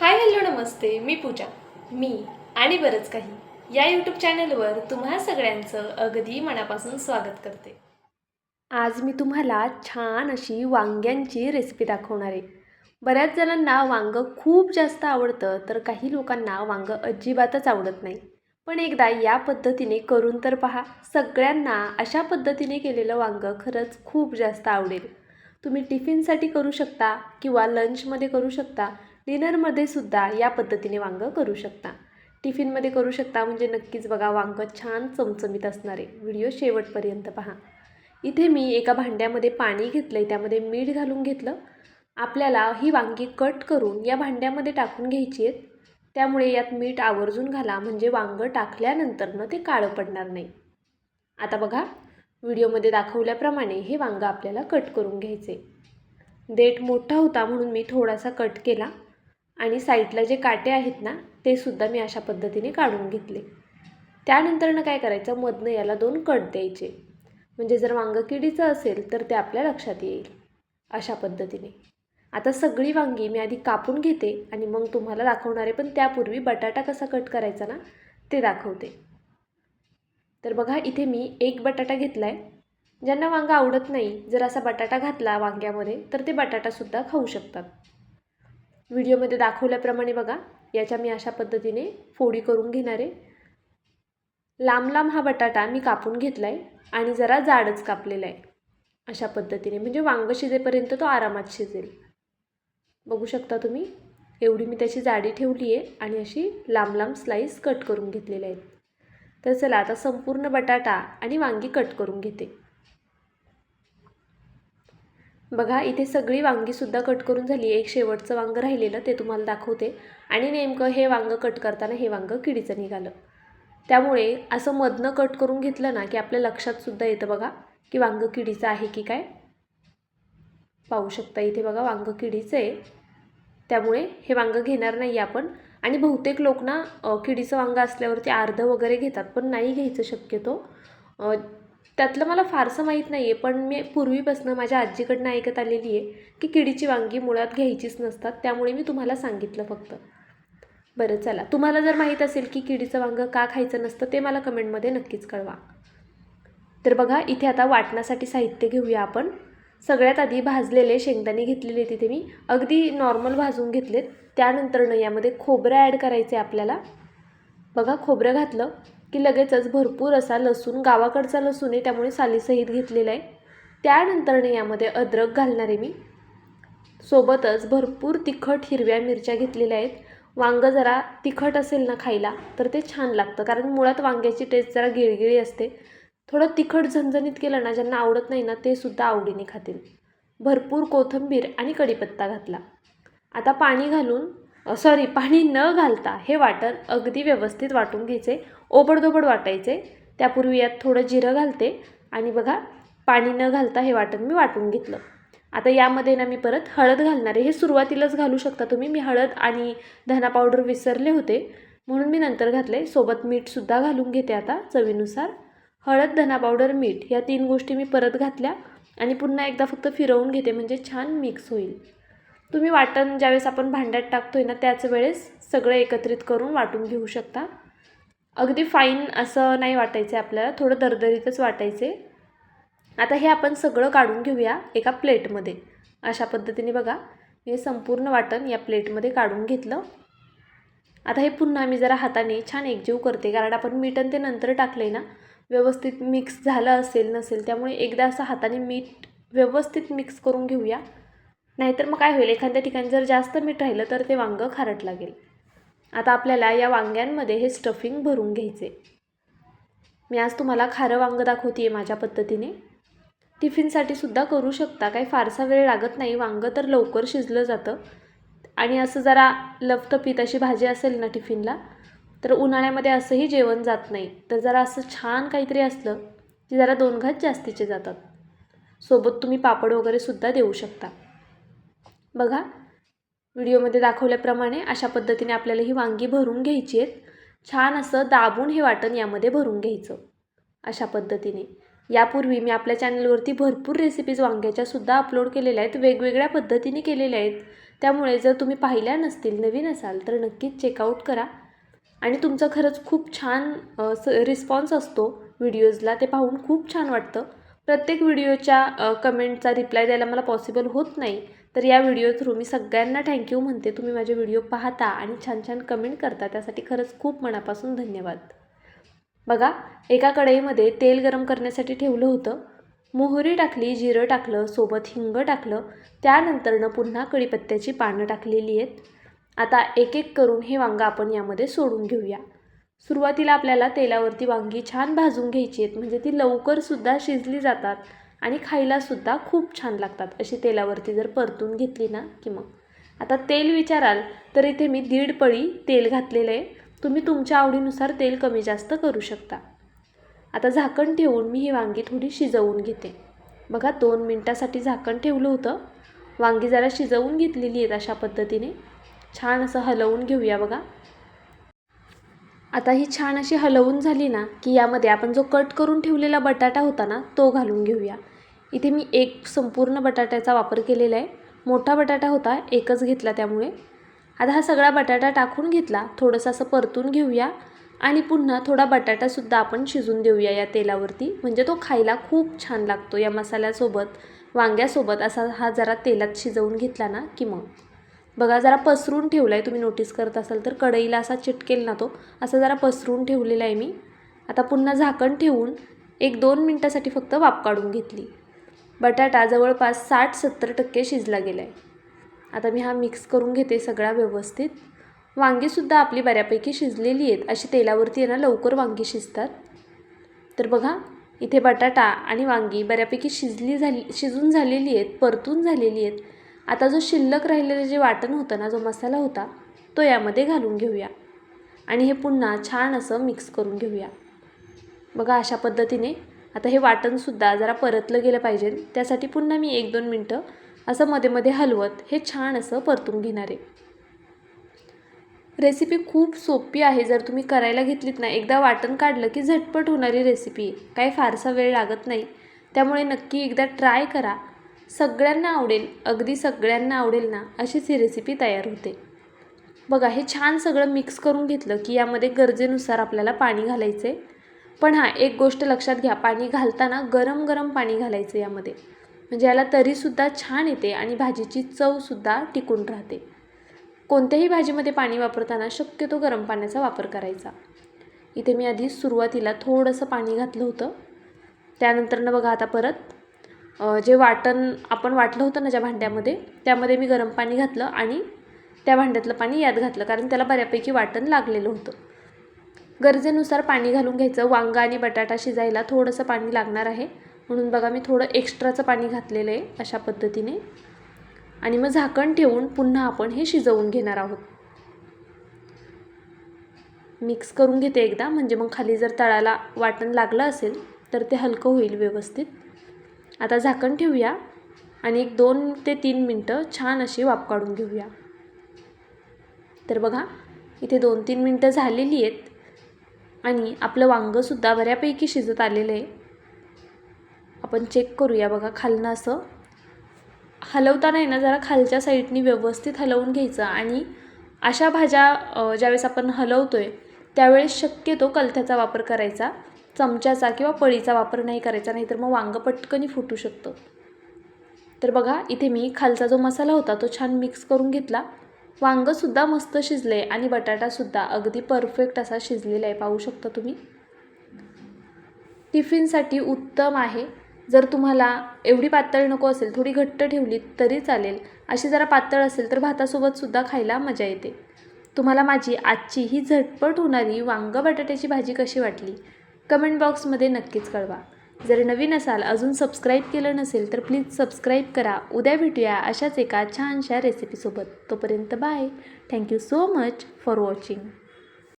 Hi hello नमस्ते. मी पूजा. मी आणि बरंच काही या यूट्यूब चॅनलवर तुम्हा सगळ्यांचं अगदी मनापासून स्वागत करते. आज मी तुम्हाला छान अशी वांग्यांची रेसिपी दाखवणार आहे. बऱ्याच जणांना वांगं खूप जास्त आवडतं तर काही लोकांना वांगं अजिबातच आवडत नाही. पण एकदा या पद्धतीने करून तर पहा. सगळ्यांना अशा पद्धतीने केलेलं वांगं खरंच खूप जास्त आवडेल. तुम्ही टिफिनसाठी करू शकता किंवा लंचमध्ये करू शकता डिनरमध्ये सुद्धा या पद्धतीने वांगं करू शकता. टिफिनमध्ये करू शकता म्हणजे नक्कीच बघा वांगं छान चमचमीत असणार. आहे व्हिडिओ शेवटपर्यंत पहा. इथे मी एका भांड्यामध्ये पाणी घेतलं आहे त्यामध्ये मीठ घालून घेतलं. आपल्याला ही वांगी कट करून या भांड्यामध्ये टाकून घ्यायची आहेत. त्यामुळे यात मीठ आवर्जून घाला म्हणजे वांगं टाकल्यानंतरनं ते काळं पडणार नाही. आता बघा व्हिडिओमध्ये दाखवल्याप्रमाणे हे वांगं आपल्याला कट करून घ्यायचे देठ मोठा होता म्हणून मी थोडासा कट केला. आणि साईडला जे काटे आहेत ना ते सुद्धा मी अशा पद्धतीने काढून घेतले. त्यानंतरनं काय करायचं मधनं याला दोन कट द्यायचे. म्हणजे जर वांगं किडीचं असेल तर ते आपल्या लक्षात येईल. अशा पद्धतीने. आता सगळी वांगी मी आधी कापून घेते आणि मग तुम्हाला दाखवणारे पण त्यापूर्वी बटाटा कसा कट करायचा ना ते दाखवते. तर बघा इथे मी एक बटाटा घेतला आहे ज्यांना वांगा आवडत नाही जर असा बटाटा घातला वांग्यामध्ये तर ते बटाटासुद्धा खाऊ शकतात. व्हिडिओमध्ये दाखवल्याप्रमाणे बघा. याच्या मी अशा पद्धतीने फोडी करून घेणार आहे. लांब लांब हा बटाटा मी कापून घेतला आहे आणि जरा जाडच कापलेला आहे. अशा पद्धतीने. म्हणजे वांग शिजेपर्यंत तो आरामात शिजेल. बघू शकता तुम्ही. एवढी मी त्याची जाडी ठेवली आहे आणि अशी लांब लांब स्लाईस कट करून घेतलेल्या आहेत. तर चला आता संपूर्ण बटाटा आणि वांगी कट करून घेते. बघा इथे सगळी वांगीसुद्धा कट करून झाली. एक शेवटचं वांगं राहिलेलं ते तुम्हाला दाखवते. आणि नेमकं हे वांगं कट करताना हे वांगं किडीचं निघालं. त्यामुळे असं मधनं कट करून घेतलं ना की आपल्या लक्षातसुद्धा येतं बघा की वांगं किडीचं आहे की काय. पाहू शकता इथे बघा वांगं किडीचं आहे. त्यामुळे हे वांगं घेणार नाही आपण. आणि बहुतेक लोक ना किडीचं वांगं असल्यावरती अर्धं वगैरे घेतात पण नाही घ्यायचं शक्यतो. त्यातलं मला फारसं माहीत नाही आहे पण मी पूर्वीपासून माझ्या आजीकडनं ऐकत आलेली आहे की किडीची वांगी मुळात घ्यायचीच नसतात त्यामुळे मी तुम्हाला सांगितलं फक्त. बरं चला. तुम्हाला जर माहीत असेल की किडीचं वांगं का खायचं नसतं ते मला कमेंटमध्ये नक्कीच कळवा. तर बघा इथे आता वाटण्यासाठी साहित्य घेऊया आपण. सगळ्यात आधी भाजलेले शेंगदाणे घेतलेले तिथे मी. अगदी नॉर्मल भाजून घेतलेत. त्यानंतरनं यामध्ये खोबरं ॲड करायचं आहे आपल्याला. बघा खोबरं घातलं. की लगेचच भरपूर असा लसूण गावाकडचा लसूण आहे त्यामुळे सालीसहित घेतलेला आहे. त्यानंतरने यामध्ये अद्रक घालणार आहे मी. सोबतच भरपूर तिखट हिरव्या मिरच्या घेतलेल्या आहेत. वांगं जरा तिखट असेल ना खायला तर ते छान लागतं. कारण मुळात वांग्याची टेस्ट जरा गिळगिळी असते. थोडं तिखट झणझणीत केलं ना ज्यांना आवडत नाही ना ते सुद्धा आवडीने खातील. भरपूर कोथिंबीर आणि कढीपत्ता घातला. आता पाणी घालून सॉरी पाणी न घालता हे वाटण अगदी व्यवस्थित वाटून घ्यायचे ओबडधोबड वाटायचे. त्यापूर्वी यात थोडं जिरं घालते आणि बघा पाणी न घालता हे वाटण मी वाटून घेतलं. आता यामध्ये ना मी परत हळद घालणार आहे. हे सुरुवातीलाच घालू शकता तुम्ही. मी हळद आणि धना पावडर विसरले होते म्हणून मी नंतर घातले सोबत मीठसुद्धा घालून घेते आता चवीनुसार. हळद धना पावडर मीठ या तीन गोष्टी मी परत घातल्या आणि पुन्हा एकदा फक्त फिरवून घेते. म्हणजे छान मिक्स होईल. तुम्ही वाटण ज्यावेळेस आपण भांड्यात टाकतो आहे ना त्याच वेळेस सगळं एकत्रित करून वाटून घेऊ शकता. अगदी फाईन असं नाही वाटायचं आहे आपल्याला थोडं दरदरीतच वाटायचे. आता हे आपण सगळं काढून घेऊया एका प्लेटमध्ये. अशा पद्धतीने बघा हे संपूर्ण वाटण या प्लेटमध्ये काढून घेतलं. आता हे पुन्हा मी जरा हाताने छान एकजीव करते कारण आपण मीठ आणि ते नंतर टाकलं आहे ना व्यवस्थित मिक्स झालं असेल नसेल त्यामुळे एकदा असं हाताने मीठ व्यवस्थित मिक्स करून घेऊया. नाहीतर मग काय होईल? एखाद्या ठिकाणी जर जास्त मीठ राहिलं तर ते वांगं खारट लागेल. आता आपल्याला या वांग्यांमध्ये हे स्टफिंग भरून घ्यायचे मी आज तुम्हाला खारं वांगं दाखवते आहे माझ्या पद्धतीने. टिफिनसाठी सुद्धा करू शकता. काही फारसा वेळ लागत नाही. वांगं तर लवकर शिजलं जातं. आणि असं जरा लफतपीत अशी भाजी असेल ना टिफिनला तर उन्हाळ्यामध्ये असंही जेवण जात नाही. तर जरा असं छान काहीतरी असलं की जरा दोन घात जास्तीचे जातात. सोबत तुम्ही पापड वगैरे सुद्धा देऊ शकता. बघा. व्हिडिओमध्ये दाखवल्याप्रमाणे अशा पद्धतीने आपल्याला ही वांगी भरून घ्यायची आहेत. छान असं दाबून हे वाटण यामध्ये भरून घ्यायचं. अशा पद्धतीने. यापूर्वी मी आपल्या चॅनलवरती भरपूर रेसिपीज वांग्याच्या सुद्धा अपलोड केलेल्या आहेत. वेगवेगळ्या पद्धतीने केलेल्या आहेत. त्यामुळे जर तुम्ही पाहिल्या नसतील नवीन असाल तर नक्कीच चेकआउट करा. आणि तुमचं खरंच खूप छान स रिस्पॉन्स असतो. व्हिडिओजला ते पाहून खूप छान वाटतं. प्रत्येक व्हिडिओच्या कमेंटचा रिप्लाय द्यायला मला पॉसिबल होत नाही. तर या व्हिडिओ थ्रू मी सगळ्यांना थँक्यू म्हणते. तुम्ही माझे व्हिडिओ पाहता आणि छान छान कमेंट करता. त्यासाठी खरंच खूप मनापासून धन्यवाद. बघा एका कढईमध्ये तेल गरम करण्यासाठी ठेवलं होतं. मोहरी टाकली जिरं टाकलं सोबत हिंग टाकलं. त्यानंतरनं पुन्हा कढीपत्त्याची पानं टाकलेली आहेत. आता एक एक करून हे वांगं आपण यामध्ये सोडून घेऊया. सुरुवातीला आपल्याला तेलावरती वांगी छान भाजून घ्यायची आहेत. म्हणजे ती लवकरसुद्धा शिजली जातात. आणि खायलासुद्धा खूप छान लागतात. अशी तेलावरती जर परतून घेतली ना की मग. आता तेल विचाराल तर इथे मी दीड पळी तेल घातलेलं आहे. तुम्ही तुमच्या आवडीनुसार तेल कमी जास्त करू शकता. आता झाकण ठेवून मी ही वांगी थोडी शिजवून घेते. बघा दोन मिनटासाठी झाकण ठेवलं होतं. वांगी जरा शिजवून घेतलेली आहेत अशा पद्धतीने. छान असं हलवून घेऊया बघा. आता ही छान अशी हलवून झाली ना की यामध्ये आपण जो कट करून ठेवलेला बटाटा होता ना तो घालून घेऊया. इथे मी एक संपूर्ण बटाट्याचा वापर केलेला आहे. मोठा बटाटा होता एकच घेतला त्यामुळे. आता हा सगळा बटाटा टाकून घेतला थोडंसं असं परतून घेऊया. आणि पुन्हा थोडा बटाटासुद्धा आपण शिजून देऊया या तेलावरती. म्हणजे तो खायला खूप छान लागतो या मसाल्यासोबत वांग्यासोबत असा हा जरा तेलात शिजवून घेतला ना की मग. बघा जरा पसरून ठेवला आहे तुम्ही नोटीस करत असाल तर. कढईला असा चिटकेल ना तो. असा जरा पसरून ठेवलेला आहे मी. आता पुन्हा झाकण ठेवून एक दोन मिनटासाठी फक्त वाफ काढून घेतली. बटाटा जवळपास साठ सत्तर टक्के शिजला गेला आहे आता मी हा मिक्स करून घेते सगळा व्यवस्थित. वांगीसुद्धा आपली बऱ्यापैकी शिजलेली आहेत. अशी तेलावरती आहे ना लवकर वांगी शिजतात. तर बघा इथे बटाटा आणि वांगी बऱ्यापैकी शिजली झाली शिजून झालेली आहेत परतून झालेली आहेत. आता जो शिल्लक राहिलेलं जे वाटण होतं ना जो मसाला होता तो यामध्ये घालून घेऊया. आणि हे पुन्हा छान असं मिक्स करून घेऊया. बघा अशा पद्धतीने आता हे वाटणसुद्धा जरा परतलं गेलं पाहिजे. त्यासाठी पुन्हा मी एक दोन मिनटं असं मध्ये मध्ये हलवत हे छान असं परतून घेणार आहे. रेसिपी खूप सोपी आहे. जर तुम्ही करायला घेतलीत ना एकदा वाटण काढलं की झटपट होणारी रेसिपी. आहे काही फारसा वेळ लागत नाही. त्यामुळे नक्की एकदा ट्राय करा. सगळ्यांना आवडेल अगदी सगळ्यांना आवडेल ना अशीच ही रेसिपी तयार होते. बघा हे छान सगळं मिक्स करून घेतलं की यामध्ये गरजेनुसार आपल्याला पाणी घालायचं आहे पण हां एक गोष्ट लक्षात घ्या पाणी घालताना गरम गरम पाणी घालायचं यामध्ये. म्हणजे याला तरीसुद्धा छान येते आणि भाजीची चवसुद्धा टिकून राहते. कोणत्याही भाजीमध्ये पाणी वापरताना शक्यतो गरम पाण्याचा वापर करायचा. इथे मी आधी सुरुवातीला थोडंसं पाणी घातलं होतं. त्यानंतरनं बघा आता परत जे वाटण आपण वाटलं होतं ना ज्या भांड्यामध्ये त्यामध्ये मी गरम पाणी घातलं आणि त्या भांड्यातलं पाणी यात घातलं कारण त्याला बऱ्यापैकी वाटण लागलेलं होतं. गरजेनुसार पाणी घालून घ्यायचं. वांगा आणि बटाटा शिजायला थोडंसं पाणी लागणार आहे. म्हणून बघा मी थोडं एक्स्ट्राचं पाणी घातलेलं आहे अशा पद्धतीने. आणि मग झाकण ठेवून पुन्हा आपण हे शिजवून घेणार आहोत. मिक्स करून घेते एकदा. म्हणजे मग खाली जर तळाला वाटण लागलं असेल तर ते हलकं होईल व्यवस्थित. आता झाकण ठेवूया आणि एक दोन ते तीन मिनटं छान अशी वाफ काढून घेऊया. तर बघा इथे दोन तीन मिनटं झालेली आहेत आणि आपलं वांगंसुद्धा बऱ्यापैकी शिजत आलेलं आहे. आपण चेक करूया बघा खालनं असं. हलवताना आहे ना जरा खालच्या साईडनी व्यवस्थित हलवून घ्यायचं आणि अशा भाज्या ज्यावेळेस आपण हलवतो आहे त्यावेळेस शक्यतो कलथ्याचा वापर करायचा. चमच्याचा किंवा पळीचा वापर नाही करायचा नाहीतर मग वांगं पटकनी फुटू शकतं. तर बघा इथे मी खालचा जो मसाला होता तो छान मिक्स करून घेतला. वांगंसुद्धा मस्त शिजलं आहे आणि बटाटासुद्धा अगदी परफेक्ट असा शिजलेला आहे पाहू शकता तुम्ही. टिफिनसाठी उत्तम आहे. जर तुम्हाला एवढी पातळ नको असेल थोडी घट्ट ठेवली तरी चालेल. अशी जरा पातळ असेल तर भातासोबतसुद्धा खायला मजा येते. तुम्हाला माझी आजची ही झटपट होणारी वांग बटाट्याची भाजी कशी वाटली? कमेंट बॉक्समध्ये नक्कीच कळवा. जर नवीन असाल अजून सबस्क्राईब केलं नसेल तर प्लीज सबस्क्राईब करा. उद्या भेटूया अशाच एका छानशा रेसिपीसोबत तोपर्यंत bye thank you so much for watching